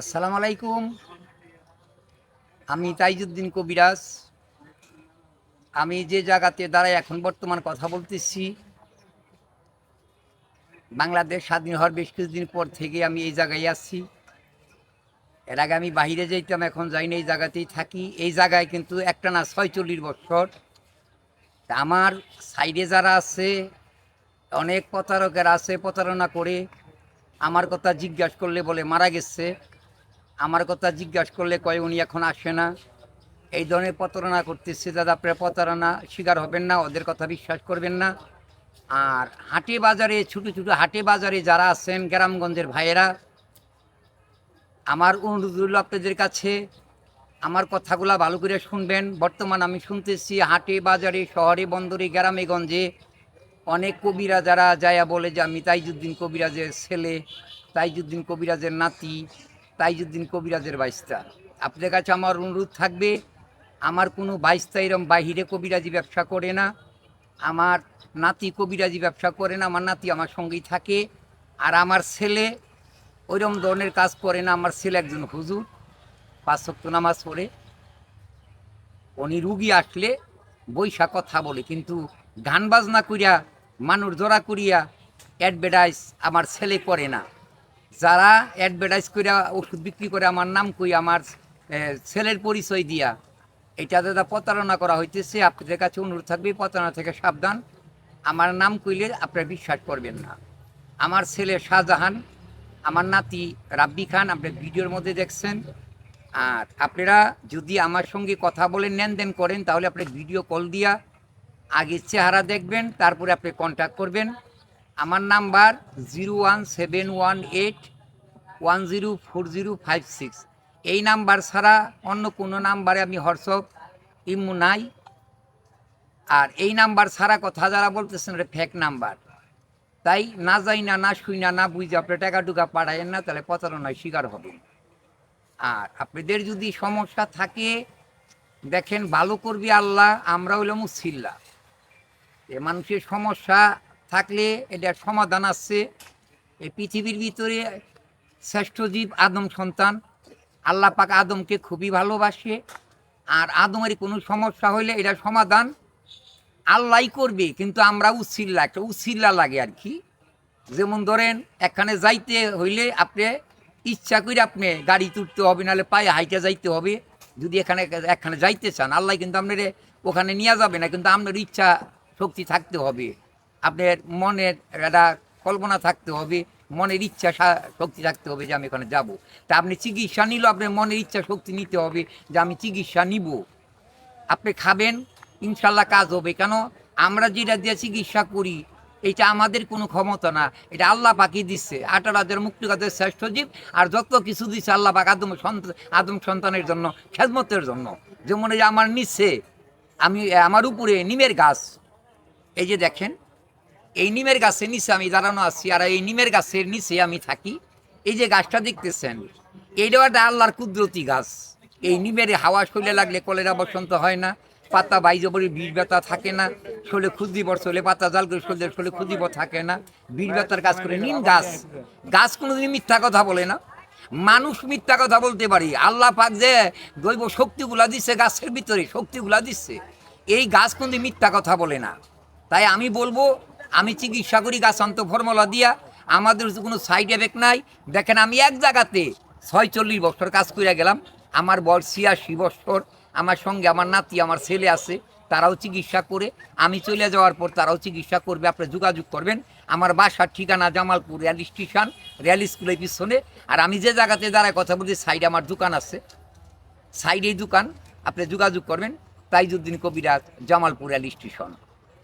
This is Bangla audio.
আসসালামু আলাইকুম। আমি তাইজুদ্দিন কবিরাজ। আমি যে জায়গাতে দাঁড়াই এখন বর্তমান কথা বলতেছি, বাংলাদেশ স্বাধীন হওয়ার বেশ কিছুদিন পর থেকে আমি এই জায়গায় আসছি এর আগে আমি বাইরে যাইতাম, এখন যাই না এই জায়গাতেই থাকি। এই জায়গায় কিন্তু একটা না ছয়চল্লিশ বছর। আমার সাইডে যারা আছে, অনেক প্রতারকের আছে প্রতারণা করে আমার কথা জিজ্ঞাসা করলে বলে মারা গেছে। আমার কথা জিজ্ঞাসা করলে কয় উনি এখন আসে না? এই ধরনের প্রতারণা করতেছে দাদা, আপনারা প্রতারণা শিকার হবেন না, ওদের কথা বিশ্বাস করবেন না। আর হাটে বাজারে, ছোটো ছোটো হাটে বাজারে যারা আছেন গ্রামগঞ্জের ভাইয়েরা, আমার অনুরোধ রইল আপনাদের কাছে, আমার কথাগুলা ভালো করে শুনবেন। বর্তমান আমি শুনতেছি হাটে বাজারে, শহরে, বন্দরে, গ্রামে, গঞ্জে অনেক কবিরা যারা যায়া বলে যে আমি তাইজুদ্দিন কবিরাজের ছেলে, তাইজুদ্দিন কবিরাজের নাতি তাইজুদ্দিন কবিরাজের বাইস্তা আপনাদের কাছে আমার অনুরোধ থাকবে, আমার কোনো বাইস্তা এরম বাহিরে কবিরাজি ব্যবসা করে না, আমার নাতি কবিরাজি ব্যবসা করে না, আমার নাতি আমার সঙ্গেই থাকে, আর আমার ছেলে ওইরকম ধরনের কাজ করে না, আমার ছেলে একজন হুজুর, পাঁচ শক্ত নামাজ পড়ে। উনি রুগী আসলে বৈশা কথা বলে, কিন্তু গান বাজনা করিয়া, মানুষ জোড়া করিয়া অ্যাডভার্টাইজ আমার ছেলে করে না। যারা অ্যাডভার্টাইজ করিয়া ওষুধ বিক্রি করে, আমার নাম কই, আমার ছেলের পরিচয় দিয়া, এটা দাদা প্রতারণা করা হইতেছে, আপনাদের কাছে অনুরোধ থাকবে প্রতারণা থেকে সাবধান। আমার নাম কইলে আপনারা বিশ্বাস করবেন না। আমার ছেলে শাহজাহান, আমার নাতি রাব্বি খান আপনার ভিডিওর মধ্যে দেখছেন। আর আপনারা যদি আমার সঙ্গে কথা বলে নেন দেন করেন, তাহলে আপনি ভিডিও কল দিয়া আগে চেহারা দেখবেন, তারপরে আপনি কন্ট্যাক্ট করবেন। আমার number zero one seven one eight one zero four zero five six. এই নাম্বার ছাড়া অন্য কোনো নাম্বারে আমি হোয়াটসঅ্যাপ ইমু নাই। আর এই নাম্বার ছাড়া কথা যারা বলতেছেন এটা ফেক নাম্বার। তাই না যাই না না শুই না না বুঝে আপনি টাকা টুকা পাঠায়েন না, তাহলে প্রতারণায় শিকার হবেন। আর আপনাদের যদি সমস্যা থাকে, দেখেন ভালো করবি আল্লাহ আমরা হইলাম মুসিল্লা এ মানুষের সমস্যা থাকলে এটার সমাধান আসছে এই পৃথিবীর ভিতরে শ্রেষ্ঠ জীব আদম সন্তান। আল্লাহ পাক আদমকে খুবই ভালোবাসে। আর আদমের কোনো সমস্যা হইলে এটার সমাধান আল্লাহই করবে। কিন্তু আমরা উচ্ছিল্লা একটা উচ্ছিল্লা লাগে আর কি। যেমন ধরেন এখানে যাইতে হইলে আপনি ইচ্ছা করে আপনি গাড়ি তুলতে হবে, নাহলে পায়ে হাইটে যাইতে হবে। যদি এখানে এখানে যাইতে চান, আল্লাহ কিন্তু আপনার ওখানে নিয়ে যাবে না, কিন্তু আপনার ইচ্ছা, শক্তি থাকতে হবে। আপনার মনের একটা কল্পনা থাকতে হবে, মনের ইচ্ছা শক্তি থাকতে হবে যে আমি এখানে যাব। তা আপনি চিকিৎসা নিল আপনার মনের ইচ্ছা শক্তি নিতে হবে যে আমি চিকিৎসা নিব। আপনি খাবেন, ইনশাল্লাহ কাজ হবে। কেন? আমরা যেটা দিয়ে চিকিৎসা করি, এটা আমাদের কোনো ক্ষমতা না। এটা আল্লাহ পাকি দিচ্ছে আঠারো হাজার মুক্তিগাদের শ্রেষ্ঠ জীব, আর যত কিছু দিচ্ছে আল্লাহ পাক আদম সন্তান আদম সন্তানের জন্য, খেদমতের জন্য। যেমন এই যে আমার নিচে, আমি, আমার উপরে নিমের গাছ, এই যে দেখেন এই নিমের গাছের নিচে আমি দাঁড়ানো আছি আর এই নিমের গাছের নিচে আমি থাকি। এই যে গাছটা দেখতেছেন, এইটাও একটা আল্লাহর কুদরতি গাছ। এই নিমের হাওয়া শরীরে লাগলে কলেরা বসন্ত হয় না, পাতা বাইজে পরে বীর ব্যথা থাকে না শরীরে ক্ষুদ্রি বর চলে পাতা জাল করে শরীরে শরীরে ক্ষুদ্রি বর থাকে না বীর ব্যথার কাজ করে নিম গাছ। গাছ কোনোদিন মিথ্যা কথা বলে না। মানুষ মিথ্যা কথা বলতে পারি। আল্লাহ পাক যে দৈব শক্তিগুলা দিচ্ছে গাছের ভিতরে শক্তিগুলা দিচ্ছে এই গাছ কোনোদিন মিথ্যা কথা বলে না। তাই আমি বলব আমি চিকিৎসা করি গাছ অন্ত ফর্মুলা দিয়া। আমাদের কোনো সাইড এফেক্ট নাই। দেখেন, আমি এক জায়গাতে ছয়চল্লিশ বছর কাজ করে গেলাম। আমার বয়স ছিয়াশি বছর। আমার সঙ্গে আমার নাতি, আমার ছেলে আছে, তারাও চিকিৎসা করে। আমি চলে যাওয়ার পর তারাও চিকিৎসা করবে। আপনি যোগাযোগ করবেন। আমার বাসার ঠিকানা জামালপুর রেল স্টেশন, রেল স্কুলের পিছনে। আর আমি যে জায়গাতে দাঁড়ায় কথা বলছি সাইডে আমার দোকান আছে। সাইডেই দোকান, আপনি যোগাযোগ করবেন। তাইজুদ্দিন কবিরাজ, জামালপুর রেল স্টেশন।